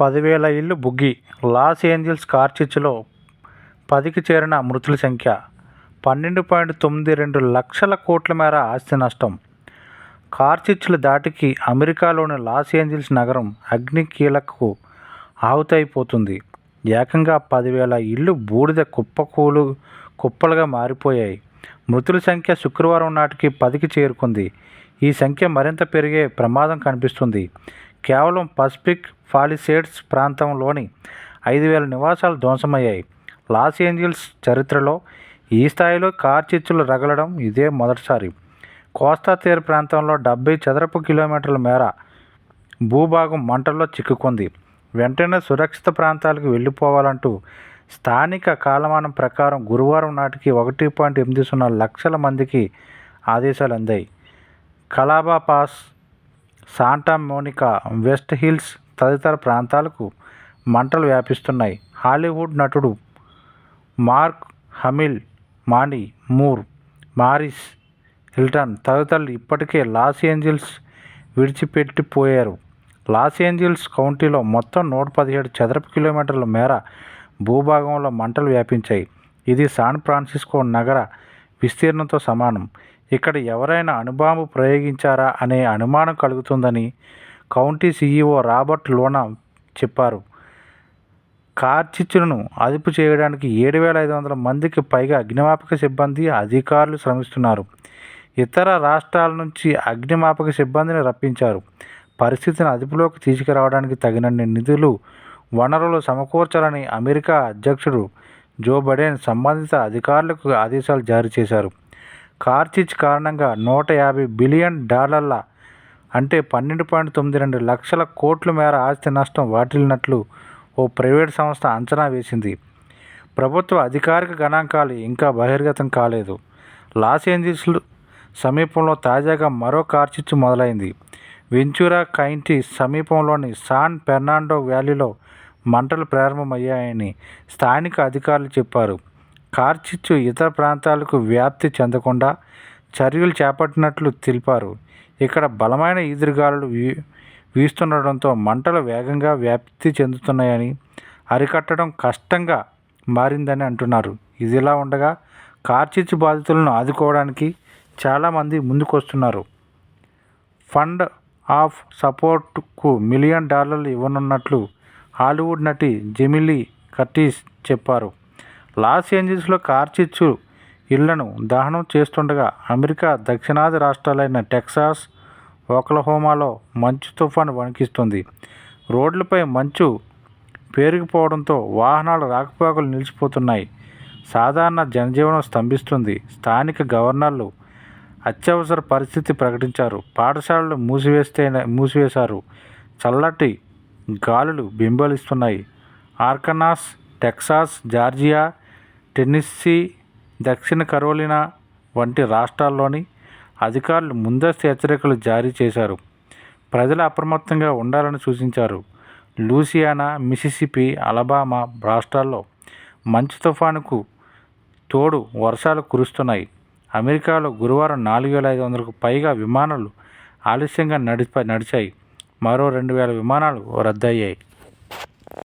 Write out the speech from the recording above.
పదివేల ఇల్లు బుగ్గి. Los Angeles కార్చిచ్చులో పదికి చేరిన మృతుల సంఖ్య పన్నెండు పాయింట్ తొమ్మిది రెండు లక్షల కోట్ల మేర ఆస్తి నష్టం. కార్చిచ్చుల దాటికి అమెరికాలోని లాస్ ఏంజల్స్ నగరం అగ్ని కీలకు ఆహుతైపోతుంది. ఏకంగా పదివేల ఇళ్ళు బూడిద కుప్పకూలు కుప్పలుగా మారిపోయాయి. మృతుల సంఖ్య శుక్రవారం నాటికి పదికి చేరుకుంది. ఈ సంఖ్య మరింత పెరిగే ప్రమాదం కనిపిస్తుంది. కేవలం పసిఫిక్ పాలిసేడ్స్ ప్రాంతంలోని ఐదు వేల నివాసాలు ధ్వంసమయ్యాయి. లాస్ ఏంజల్స్ చరిత్రలో ఈ స్థాయిలో కార్చిచ్చులు రగలడం ఇదే మొదటిసారి. కోస్తా తీర ప్రాంతంలో డెబ్బై చదరపు కిలోమీటర్ల మేర భూభాగం మంటల్లో చిక్కుకుంది. వెంటనే సురక్షిత ప్రాంతాలకు వెళ్ళిపోవాలంటూ స్థానిక కాలమానం ప్రకారం గురువారం నాటికి ఒకటి పాయింట్ ఎనిమిది సున్నా లక్షల మందికి ఆదేశాలు అందాయి. Calabasas Santa Monica West Hills తదితర ప్రాంతాలకు మంటలు వ్యాపిస్తున్నాయి. హాలీవుడ్ నటుడు మార్క్ హమిల్ మాని మూర్ మారిస్ హిల్టన్ తదితరులు ఇప్పటికే లాస్ ఏంజల్స్ విడిచిపెట్టిపోయారు. లాస్ ఏంజల్స్ కౌంటీలో మొత్తం నూట పదిహేడు చదరపు కిలోమీటర్ల మేర భూభాగంలో మంటలు వ్యాపించాయి. ఇది శాన్ ఫ్రాన్సిస్కో నగర విస్తీర్ణంతో సమానం. ఇక్కడ ఎవరైనా అణుబాంబు ప్రయోగించారా అనే అనుమానం కలుగుతుందని కౌంటీ సీఈఓ రాబర్ట్ లోనా చెప్పారు. కార్చిచ్చులను అదుపు చేయడానికి ఏడు వేల ఐదు వందల మందికి పైగా అగ్నిమాపక సిబ్బంది అధికారులు శ్రమిస్తున్నారు. ఇతర రాష్ట్రాల నుంచి అగ్నిమాపక సిబ్బందిని రప్పించారు. పరిస్థితిని అదుపులోకి తీసుకురావడానికి తగినన్ని నిధులు వనరులు సమకూర్చాలని అమెరికా అధ్యక్షుడు జో బైడెన్ సంబంధిత అధికారులకు ఆదేశాలు జారీ చేశారు. కార్చిచ్ కారణంగా నూట యాభై బిలియన్ డాలర్ల అంటే పన్నెండు పాయింట్ తొమ్మిది రెండు లక్షల కోట్ల మేర ఆస్తి నష్టం వాటిల్లినట్లు ఓ ప్రైవేట్ సంస్థ అంచనా వేసింది. ప్రభుత్వ అధికారిక గణాంకాలు ఇంకా బహిర్గతం కాలేదు. లాస్ ఏంజల్స్ సమీపంలో తాజాగా మరో కార్చిచ్చు మొదలైంది. వెంచురా కైంటీ సమీపంలోని సాన్ ఫెర్నాండో వ్యాలీలో మంటలు ప్రారంభమయ్యాయని స్థానిక అధికారులు చెప్పారు. కార్చిచ్చు ఇతర ప్రాంతాలకు వ్యాప్తి చెందకుండా చర్యలు చేపట్టినట్లు తెలిపారు. ఇక్కడ బలమైన ఈదురుగాలులు వీ వీస్తుండడంతో మంటలు వేగంగా వ్యాప్తి చెందుతున్నాయని అరికట్టడం కష్టంగా మారిందని అంటున్నారు. ఇదిలా ఉండగా కార్చిచ్చు బాధితులను ఆదుకోవడానికి చాలామంది ముందుకొస్తున్నారు. ఫండ్ ఆఫ్ సపోర్ట్కు మిలియన్ డాలర్లు ఇవ్వనున్నట్లు హాలీవుడ్ నటి జెమిలీ కర్టీస్ చెప్పారు. లాస్ ఏంజల్స్లో కార్చిచ్చు ఇళ్ళను దహనం చేస్తుండగా అమెరికా దక్షిణాది రాష్ట్రాలైన టెక్సాస్ ఓక్లహోమాలో మంచు తుఫాను వణికిస్తుంది. రోడ్లపై మంచు పేరుకుపోవడంతో వాహనాలు రాకపోకలు నిలిచిపోతున్నాయి. సాధారణ జనజీవనం స్తంభిస్తుంది. స్థానిక గవర్నర్లు అత్యవసర పరిస్థితి ప్రకటించారు. పాఠశాలలు మూసివేస్తే మూసివేశారు. చల్లటి గాలులు బింబలిస్తున్నాయి. ఆర్కనాస్ టెక్సాస్ జార్జియా టెన్నిస్సీ దక్షిణ కరోలినా వంటి రాష్ట్రాల్లోని అధికారులు ముందస్తు హెచ్చరికలు జారీ చేశారు. ప్రజలు అప్రమత్తంగా ఉండాలని సూచించారు. లూసియానా మిసిసిపి అలబామా రాష్ట్రాల్లో మంచు తుఫానుకు తోడు వర్షాలు కురుస్తున్నాయి. అమెరికాలో గురువారం నాలుగు వేల ఐదు వందలకు పైగా విమానాలు ఆలస్యంగా నడిప నడిచాయి. మరో రెండు వేల విమానాలు రద్దయ్యాయి.